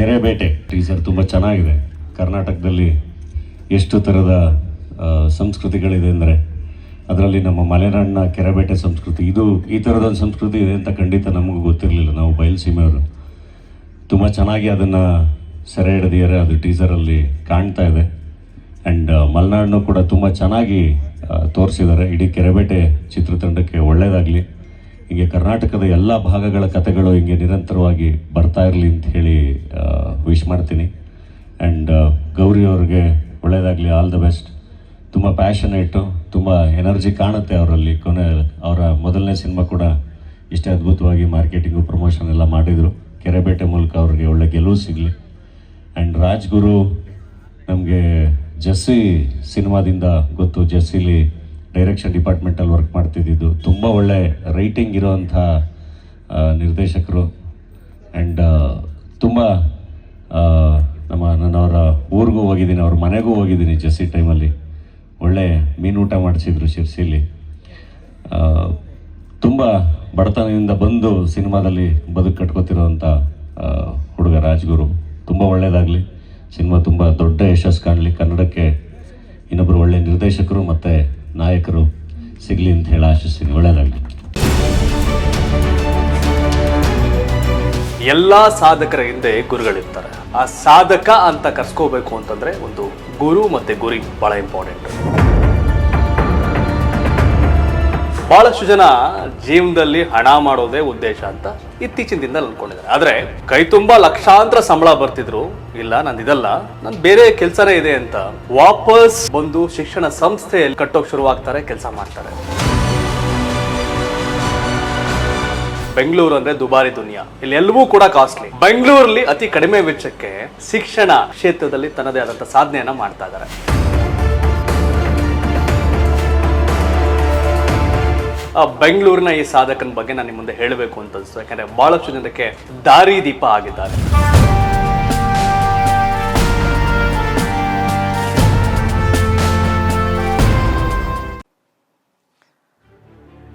ಕೆರೆ ಬೇಟೆ. ಟೀಸರ್ ತುಂಬ ಚೆನ್ನಾಗಿದೆ. ಕರ್ನಾಟಕದಲ್ಲಿ ಎಷ್ಟು ಥರದ ಸಂಸ್ಕೃತಿಗಳಿದೆ ಅಂದರೆ ಅದರಲ್ಲಿ ನಮ್ಮ ಮಲೆನಾಡಿನ ಕೆರೆಬೇಟೆ ಸಂಸ್ಕೃತಿ, ಇದು ಈ ಥರದೊಂದು ಸಂಸ್ಕೃತಿ ಇದೆ ಅಂತ ಖಂಡಿತ ನಮಗೂ ಗೊತ್ತಿರಲಿಲ್ಲ. ನಾವು ಬಯಲುಸೀಮೆಯವರು ತುಂಬ ಚೆನ್ನಾಗಿ ಅದನ್ನು ಸೆರೆ ಹಿಡಿದಿದ್ದಾರೆ. ಅದು ಟೀಸರಲ್ಲಿ ಕಾಣ್ತಾ ಇದೆ. ಆ್ಯಂಡ್ ಮಲೆನಾಡನ್ನು ಕೂಡ ತುಂಬ ಚೆನ್ನಾಗಿ ತೋರಿಸಿದ್ದಾರೆ. ಇಡೀ ಕೆರೆಬೇಟೆ ಚಿತ್ರತಂಡಕ್ಕೆ ಒಳ್ಳೆಯದಾಗಲಿ ಹೀಗೆ ಕರ್ನಾಟಕದ ಎಲ್ಲ ಭಾಗಗಳ ಕಥೆಗಳು ಹಿಂಗೆ ನಿರಂತರವಾಗಿ ಬರ್ತಾ ಇರಲಿ ಅಂತ ಹೇಳಿ ವಿಶ್ ಮಾಡ್ತೀನಿ. ಆ್ಯಂಡ್ ಗೌರಿ ಅವ್ರಿಗೆ ಒಳ್ಳೆಯದಾಗಲಿ ಆಲ್ ದ ಬೆಸ್ಟ್ ತುಂಬ ಪ್ಯಾಷನೇಟು ತುಂಬ ಎನರ್ಜಿ ಕಾಣುತ್ತೆ ಅವರಲ್ಲಿ. ಕೊನೆ, ಅವರ ಮೊದಲನೇ ಸಿನಿಮಾ ಕೂಡ ಇಷ್ಟೇ ಅದ್ಭುತವಾಗಿ ಮಾರ್ಕೆಟಿಂಗು ಪ್ರಮೋಷನ್ ಎಲ್ಲ ಮಾಡಿದರು. ಕೆರೆಬೇಟೆ ಮೂಲಕ ಅವ್ರಿಗೆ ಒಳ್ಳೆ ಗೆಲುವು ಸಿಗಲಿ. ಆ್ಯಂಡ್ ರಾಜ್ಗುರು, ನಮಗೆ ಜಸ್ಸಿ ಸಿನಿಮಾದಿಂದ ಗೊತ್ತು. ಜಸ್ಸಿಲಿ ಡೈರೆಕ್ಷನ್ ಡಿಪಾರ್ಟ್ಮೆಂಟಲ್ಲಿ ವರ್ಕ್ ಮಾಡ್ತಿದ್ದಿದ್ದು. ತುಂಬ ಒಳ್ಳೆ ರೈಟಿಂಗ್ ಇರೋವಂಥ ನಿರ್ದೇಶಕರು. ಆ್ಯಂಡ್ ತುಂಬ ನಮ್ಮ ನಾನು ಅವರ ಊರಿಗೂ ಹೋಗಿದ್ದೀನಿ, ಅವ್ರ ಮನೆಗೂ ಹೋಗಿದ್ದೀನಿ ಜಸ್ಸಿ ಟೈಮಲ್ಲಿ. ಒಳ್ಳೆ ಮೀನು ಊಟ ಮಾಡಿಸಿದ್ರು ಶಿರ್ಸಿಲಿ ತುಂಬ ಬಡತನದಿಂದ ಬಂದು ಸಿನಿಮಾದಲ್ಲಿ ಬದುಕು ಕಟ್ಕೋತಿರೋವಂಥ ಹುಡುಗ ರಾಜ್ಗುರು. ತುಂಬ ಒಳ್ಳೆಯದಾಗಲಿ ಸಿನಿಮಾ ತುಂಬ ದೊಡ್ಡ ಯಶಸ್ಸು ಕಾಣಲಿ. ಕನ್ನಡಕ್ಕೆ ಇನ್ನೊಬ್ಬರು ಒಳ್ಳೆ ನಿರ್ದೇಶಕರು ಮತ್ತು ನಾಯಕರು ಸಿಗಲಿ ಅಂತ ಹೇಳಿ ಆಶಿಸ್ತೀನಿ. ಒಳ್ಳೆಯದಾಗಲಿ ಎಲ್ಲಾ ಸಾಧಕರ ಹಿಂದೆ ಗುರುಗಳಿರ್ತಾರೆ. ಆ ಸಾಧಕ ಅಂತ ಕರ್ಸ್ಕೋಬೇಕು ಅಂತಂದ್ರೆ ಒಂದು ಗುರು ಮತ್ತೆ ಗುರಿ ಬಹಳ ಇಂಪಾರ್ಟೆಂಟ್ ಬಹಳಷ್ಟು ಜನ ಜೀವನದಲ್ಲಿ ಹಣ ಮಾಡೋದೇ ಉದ್ದೇಶ ಅಂತ ಇತ್ತೀಚಿನ ದಿನದಲ್ಲಿ ಅನ್ಕೊಂಡಿದ್ದಾರೆ. ಆದ್ರೆ ಕೈ ತುಂಬಾ ಲಕ್ಷಾಂತರ ಸಂಬಳ ಬರ್ತಿದ್ರು. ಇಲ್ಲ, ನಂದು ಇದಲ್ಲ. ನನ್ ಬೇರೆ ಕೆಲಸನೇ ಇದೆ ಅಂತ ವಾಪಸ್ ಬಂದು ಶಿಕ್ಷಣ ಸಂಸ್ಥೆಯಲ್ಲಿ ಕಟ್ಟೋಕ್ ಶುರುವಾಗ್ತಾರೆ, ಕೆಲಸ ಮಾಡ್ತಾರೆ. ಬೆಂಗಳೂರು ಅಂದ್ರೆ ದುಬಾರಿ ದುನಿಯಾ. ಇಲ್ಲಿ ಎಲ್ಲವೂ ಕೂಡ ಕಾಸ್ಟ್ಲಿ ಬೆಂಗಳೂರಲ್ಲಿ ಅತಿ ಕಡಿಮೆ ವೆಚ್ಚಕ್ಕೆ ಶಿಕ್ಷಣ ಕ್ಷೇತ್ರದಲ್ಲಿ ತನ್ನದೇ ಆದಂತ ಸಾಧನೆಯನ್ನ ಮಾಡ್ತಾ ಇದ್ದಾರೆ. ಬೆಂಗಳೂರಿನ ಈ ಸಾಧಕನ ಬಗ್ಗೆ ನಾನು ನಿಮ್ಮ ಮುಂದೆ ಹೇಳಬೇಕು ಅಂತ ಅನ್ಸುತ್ತೆ. ಯಾಕಂದ್ರೆ ಬಹಳಷ್ಟು ಜನಕ್ಕೆ ದಾರಿ ದೀಪ ಆಗಿದ್ದಾರೆ.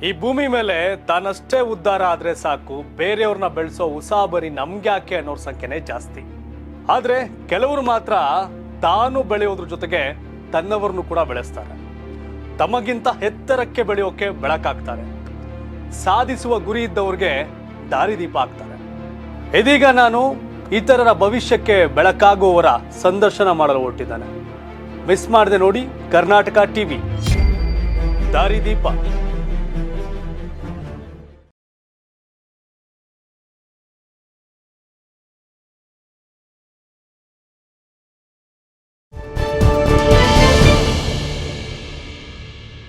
ಈ ಭೂಮಿ ಮೇಲೆ ತಾನಷ್ಟೇ ಉದ್ಧಾರ ಆದ್ರೆ ಸಾಕು, ಬೇರೆಯವ್ರನ್ನ ಬೆಳೆಸೋ ಉಸಾಬರಿ ನಮ್ಗ್ಯಾಕೆ ಅನ್ನೋರ್ ಸಂಖ್ಯೆನೇ ಜಾಸ್ತಿ. ಆದ್ರೆ ಕೆಲವರು ಮಾತ್ರ ತಾನು ಬೆಳೆಯೋದ್ರ ಜೊತೆಗೆ ತನ್ನವರನ್ನು ಕೂಡ ಬೆಳೆಸ್ತಾರೆ. ತಮಗಿಂತ ಎತ್ತರಕ್ಕೆ ಬೆಳೆಯೋಕೆ ಬೆಳಕಾಗ್ತಾರೆ. ಸಾಧಿಸುವ ಗುರಿ ಇದ್ದವ್ರಿಗೆ ದಾರಿದೀಪ ಆಗ್ತಾರೆ ಇದೀಗ ನಾನು ಇತರರ ಭವಿಷ್ಯಕ್ಕೆ ಬೆಳಕಾಗುವವರ ಸಂದರ್ಶನ ಮಾಡಲು ಹೊರಟಿದ್ದಾನೆ. ಮಿಸ್ ಮಾಡದೆ ನೋಡಿ ಕರ್ನಾಟಕ ಟಿವಿ. ದಾರಿದೀಪ.